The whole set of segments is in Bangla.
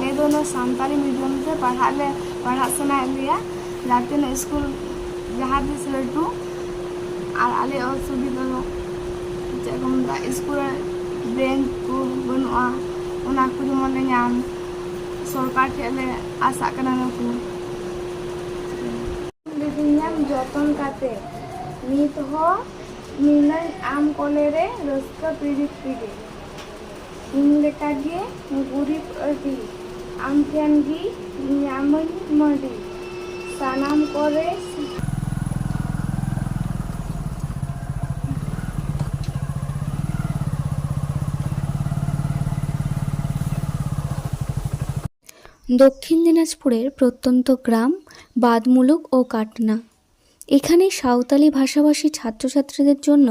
हाणे दोनों संताली मीडियम से पढ़ा ले पढ़ा सुना लिया जाते ना स्कूल जहाँ भी लड्डू আর আলে অসুবিধা ᱫᱚ ᱡᱮᱢᱚᱱ ᱫᱟ ᱥᱠᱩᱞ ᱨᱮ ᱵᱮᱝᱠ ᱠᱚ ᱵᱟᱹᱱᱩᱜᱼᱟ ᱚᱱᱟ ᱠᱚ ᱡᱮᱢᱚᱱ ᱧᱟᱢ ᱥᱚᱨᱠᱟᱨ ᱴᱷᱮᱱ ᱞᱮ ᱟᱥᱟᱜ ᱠᱟᱱᱟ ᱱᱩᱠᱩ ᱧᱟᱢ ᱡᱚᱛᱚᱱ ᱠᱟᱛᱮ ᱱᱤᱛ ᱦᱚᱸ ᱢᱤᱱᱟᱹᱧ ᱟᱢ ᱠᱚᱞᱮ ᱨᱮ ᱨᱟᱹᱥᱠᱟᱹ ᱯᱤᱲᱤᱡ ᱯᱤᱲᱤᱡ ᱤᱧ ᱞᱮᱠᱟᱜᱮ ᱜᱩᱨᱤᱵ ᱟᱹᱰᱤ আমক্যান্ডি মডি। সানাম করে দক্ষিণ দিনাজপুরের প্রত্যন্ত গ্রাম, বাদমুলুক ও কাটনা। এখানে সাঁওতালি ভাষাভাষী ছাত্রছাত্রীদের জন্য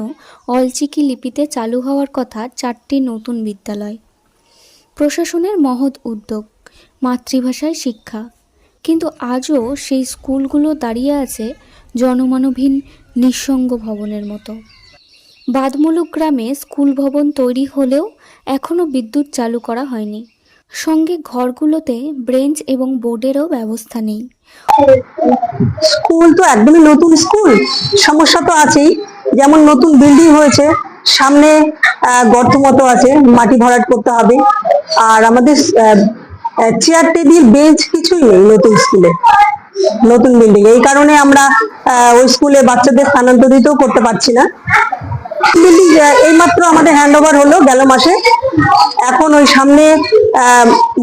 অলচিকি লিপিতে চালু হওয়ার কথা চারটি নতুন বিদ্যালয়। প্রশাসনের মহৎ উদ্যোগ। মাতৃভাষায় শিক্ষা। কিন্তু আজও সেই স্কুলগুলো দাঁড়িয়ে আছে জনমানবহীন নিঃসঙ্গ ভবনের মতো। বাদমুলুক গ্রামে স্কুল ভবন তৈরি হলেও এখনও বিদ্যুৎ চালু করা হয়নি। সঙ্গে ঘরগুলোতে ব্রেঞ্চ এবং বোর্ডেরও ব্যবস্থা নেই। স্কুল তো একদমই নতুন স্কুল। সমস্যা তো আছেই। যেমন নতুন বিল্ডিং হয়েছে, সামনে গর্ত মতো আছে, মাটি ভরাট করতে হবে। আর আমাদের চেয়ার টেবিল বেঞ্চ কিছুই নেই নতুন স্কুলে নতুন বিল্ডিং এই কারণে আমরা ওই স্কুলে বাচ্চাদের স্থানান্তরিত করতে পারছি না। বিল্ডিং এইমাত্র আমাদের হ্যান্ড ওভার হলো গেল মাসে। এখন ওই সামনে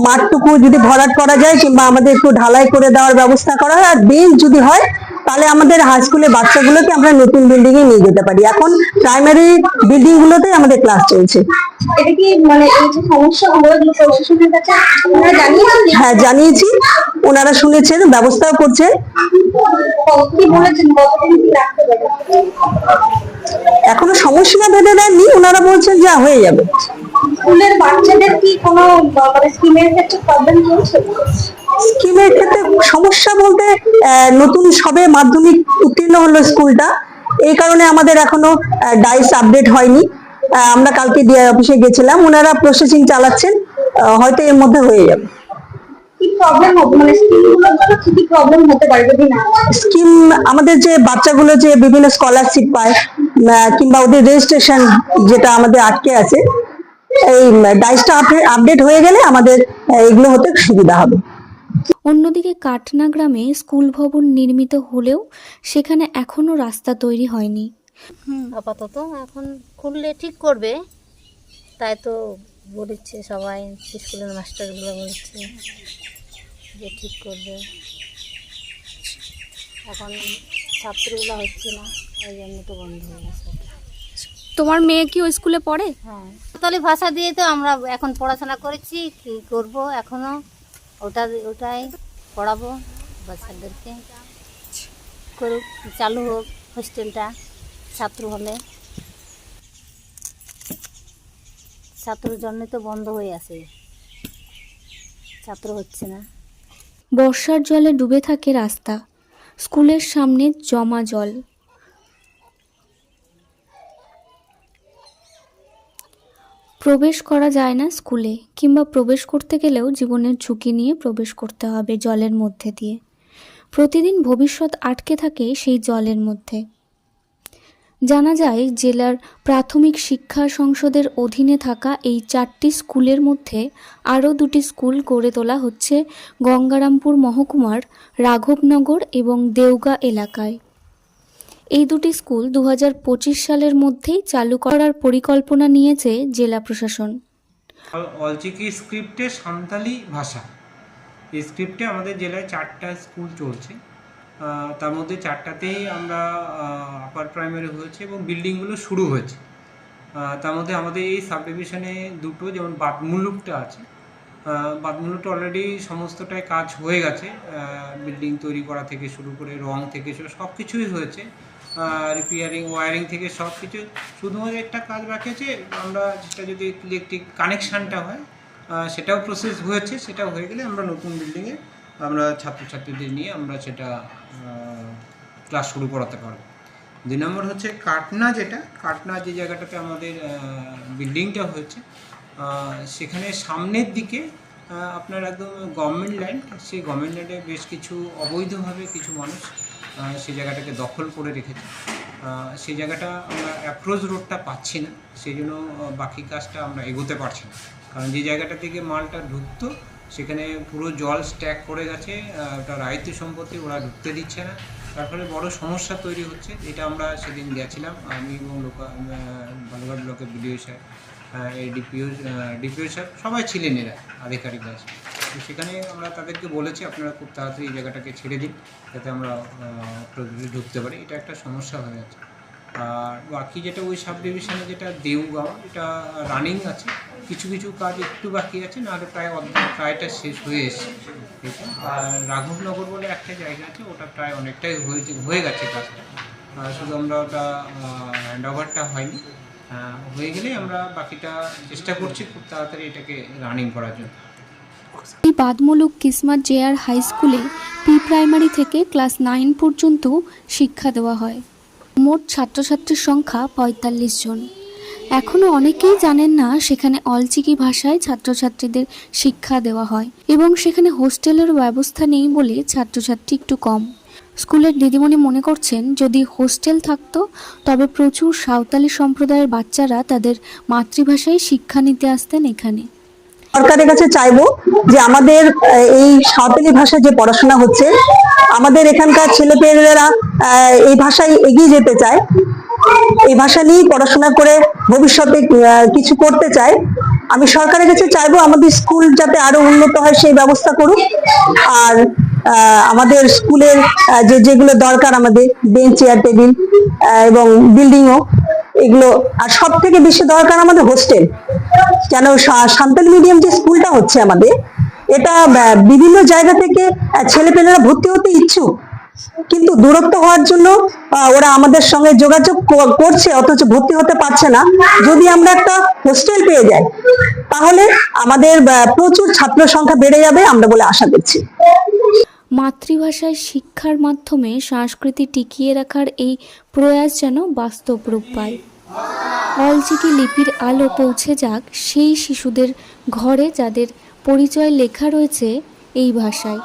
মাঠটুকু যদি ভরাট করা যায় কিংবা আমাদের একটু ঢালাই করে দেওয়ার ব্যবস্থা করা হয়, আর বেঞ্চ যদি হয় তাহলে আমাদের হাই স্কুলের বাচ্চাগুলোকে আমরা নতুন বিল্ডিং এ নিয়ে যেতে পারি। এখন প্রাইমারি বিল্ডিং গুলোতেই আমাদের ক্লাস চলছে। এটা কি মানে এই যে সমস্যাগুলো প্রশাসনের কাছে আপনারা জানিয়েছেন? হ্যাঁ জানিয়েছি। ওনারা শুনেছেন ব্যবস্থাও করছেন। কত- কি বলেছেন? কতদিন কি রাখতে এখনও সমস্যা ভেবে দেননি। ওনারা বলছেন যা হয়ে যাবে। স্কুলের বাচ্চাদের কি কোনো মানে স্কিমের ক্ষেত্রে প্রবলেম চলছে? স্কিমের ক্ষেত্রে সমস্যা বলতে নতুন সবে মাধ্যমিক উত্তীর্ণ হলো স্কুলটা। এই কারণে আমাদের এখনও ডাইস আপডেট হয়নি। আমরা কালকে ডিআই অফিসে গেছিলাম। ওনারা প্রসেসিং চালাচ্ছেন হয়তো এর মধ্যে হয়ে যাবে। মানে? স্কিম আমাদের যে বাচ্চাগুলো যে বিভিন্ন স্কলারশিপ পায় কিংবা ওদের রেজিস্ট্রেশন যেটা আমাদের আটকে আছে এই ডাইসটা আপডেট হয়ে গেলে আমাদের এগুলো হতে সুবিধা হবে। অন্যদিকে কাটনা গ্রামে স্কুল ভবন নির্মিত হলেও সেখানে এখনও রাস্তা তৈরি হয়নি। আপাতত এখন খুললে ঠিক করবে তাই তো বলেছে সবাই স্কুলের মাস্টারগুলো বলেছে যে ঠিক করবে। এখন ছাত্রগুলো হচ্ছে না ওই জন্য তো বন্ধ হয়ে গেছে। তোমার মেয়ে কি ওই স্কুলে পড়ে? হ্যাঁ। তাহলে ভাষা দিয়ে তো আমরা এখন পড়াশোনা করেছি কি করব এখনও? ওটা ওটাই পড়াবো বাচ্চাদেরকে করুক, চালু হোক, হোস্টেলটা, ছাত্র হলে। ছাত্রর জন্য তো বন্ধ হয়ে আছে। ছাত্র হচ্ছে না। বর্ষার জলে ডুবে থাকে রাস্তা। স্কুলের সামনে জমা জল। প্রবেশ করা যায় না স্কুলে, কিংবা প্রবেশ করতে গেলেও জীবনের ঝুঁকি নিয়ে প্রবেশ করতে হবে জলের মধ্যে দিয়ে। প্রতিদিন ভবিষ্যৎ আটকে থাকে সেই জলের মধ্যে। জানা যায়, জেলার প্রাথমিক শিক্ষা সংসদের অধীনে থাকা এই চারটি স্কুলের মধ্যে আরও দুটি স্কুল গড়ে তোলা হচ্ছে গঙ্গারামপুর মহকুমার রাঘবনগর এবং দেওগা এলাকায়। এই দুটি স্কুল দু হাজার পঁচিশ সালের মধ্যেই চালু করার পরিকল্পনা নিয়েছে জেলা প্রশাসন। অলচিকি স্ক্রিপ্টে সান্তালি ভাষা। স্ক্রিপ্টে আমাদের জেলায় চারটা স্কুল চলছে। তার মধ্যে চারটাতেই আমরা আপার প্রাইমারি হয়েছে এবং বিল্ডিংগুলো শুরু হয়েছে। তার মধ্যে আমাদের এই সাব ডিভিশনে দুটো, যেমন বাদমুলুকটা আছে। বাদমুলুকটা অলরেডি সমস্তটাই কাজ হয়ে গেছে। বিল্ডিং তৈরি করা থেকে শুরু করে, রং থেকে সব কিছুই হয়েছে। রিপেয়ারিং ওয়ারিং থেকে সব কিছু শুধুমাত্র একটা কাজ আছে, আমরা যেটা যদি ইলেকট্রিক কানেকশানটা হয় সেটাও প্রসেস হয়েছে সেটা হয়ে গেলে আমরা নতুন বিল্ডিংয়ে আমরা ছাত্রছাত্রীদের নিয়ে আমরা সেটা ক্লাস শুরু করাতে পারব। দুই নম্বর হচ্ছে কাটনা যেটা, কাটনা যে জায়গাটাতে আমাদের বিল্ডিংটা হয়েছে সেখানে সামনের দিকে আপনার একদম গভর্নমেন্ট ল্যান্ড সেই গভর্নমেন্ট ল্যান্ডে বেশ কিছু অবৈধভাবে কিছু মানুষ সেই জায়গাটাকে দখল করে রেখেছে। সেই জায়গাটা আমরা অ্যাপ্রোচ রোডটা পাচ্ছি না, সেই জন্য বাকি কাজটা আমরা এগোতে পারছি না। কারণ যে জায়গাটা থেকে মালটা ঢুকতো, সেখানে পুরো জল স্ট্যাক করে গেছে ওটা রায়িত্ব সম্পত্তি ওরা ঢুকতে দিচ্ছে না। তার ফলে বড় সমস্যা তৈরি হচ্ছে এটা আমরা সেদিন গেছিলাম, আমি এবং লোকা বালুঘাট ব্লকের বিডিও স্যার। এই ডিপিও ডিপিও স্যার সবাই ছিলেন এরা আধিকারিকরা তো সেখানে আমরা তাদেরকে বলেছি, আপনারা খুব তাড়াতাড়ি এই জায়গাটাকে ছেড়ে দিন, যাতে আমরা ঢুকতে পারি। এটা একটা সমস্যা হয়ে যাচ্ছে আর বাকি যেটা ওই সাব ডিভিশনে যেটা দেউগাঁও, এটা রানিং আছে। কিছু কিছু কাজ একটু বাকি আছে, নাহলে প্রায় অর্ধেক, প্রায়টা শেষ হয়ে এসেছে। আর রাঘবনগর বলে একটা জায়গা আছে, ওটা প্রায় অনেকটাই হয়ে হয়ে গেছে কাজটা। শুধু আমরা ওটা হ্যান্ড ওভারটা হয়নি। হয়ে গেলে আমরা বাকিটা চেষ্টা করছি খুব তাড়াতাড়ি এটাকে রানিং করার জন্য। এই বাদমূলক কিসমাত জেআর হাই স্কুলে প্রি প্রাইমারি থেকে ক্লাস নাইন পর্যন্ত শিক্ষা দেওয়া হয়। মোট ছাত্রছাত্রীর সংখ্যা পঁয়তাল্লিশ জন। এখনও অনেকেই জানেন না সেখানে অলচিকি ভাষায় ছাত্রছাত্রীদের শিক্ষা দেওয়া হয় এবং সেখানে হোস্টেলের ব্যবস্থা নেই বলে ছাত্রছাত্রী একটু কম। স্কুলের দিদিমণি মনে করছেন, যদি হোস্টেল থাকতো, তবে প্রচুর সাঁওতালি সম্প্রদায়ের বাচ্চারা তাদের মাতৃভাষায় শিক্ষা নিতে আসতেন এখানে। সরকারের কাছে চাইব যে আমাদের এই সাঁওতালি ভাষায় যে পড়াশোনা হচ্ছে, আমাদের এখানকার ছেলেপেলেরা এই ভাষায় এগিয়ে যেতে চায়। এই ভাষা নিয়েই পড়াশোনা করে ভবিষ্যতে কিছু করতে চায়। আমি সরকারের কাছে চাইব আমাদের স্কুল যাতে আরও উন্নত হয়, সেই ব্যবস্থা করুক। আর আমাদের স্কুলের যে যেগুলো দরকার আমাদের বেঞ্চ চেয়ার টেবিল এবং বিল্ডিংও এগুলো, আর সব থেকে বেশি দরকার আমাদের হোস্টেল কেন সান্তালি মিডিয়াম যে স্কুলটা হচ্ছে আমাদের, এটা বিভিন্ন জায়গা থেকে ছেলেপেলেরা ভর্তি হতে ইচ্ছুক। কিন্তু দূরত্ব হওয়ার জন্য ওরা আমাদের সঙ্গে যোগাযোগ করছে, অথচ ভর্তি হতে পারছে না। যদি আমরা একটা হোস্টেল পেয়ে যাই, তাহলে আমাদের প্রচুর ছাত্র সংখ্যা বেড়ে যাবে, আমরা বলে আশা করছি। মাতৃভাষায় শিক্ষার মাধ্যমে সংস্কৃতি টিকিয়ে রাখার এই প্রয়াস যেন বাস্তব রূপ পায়। অলচিকি লিপির আলো পৌঁছে যাক সেই শিশুদের ঘরে যাদের পরিচয় লেখা রয়েছে এই ভাষায়।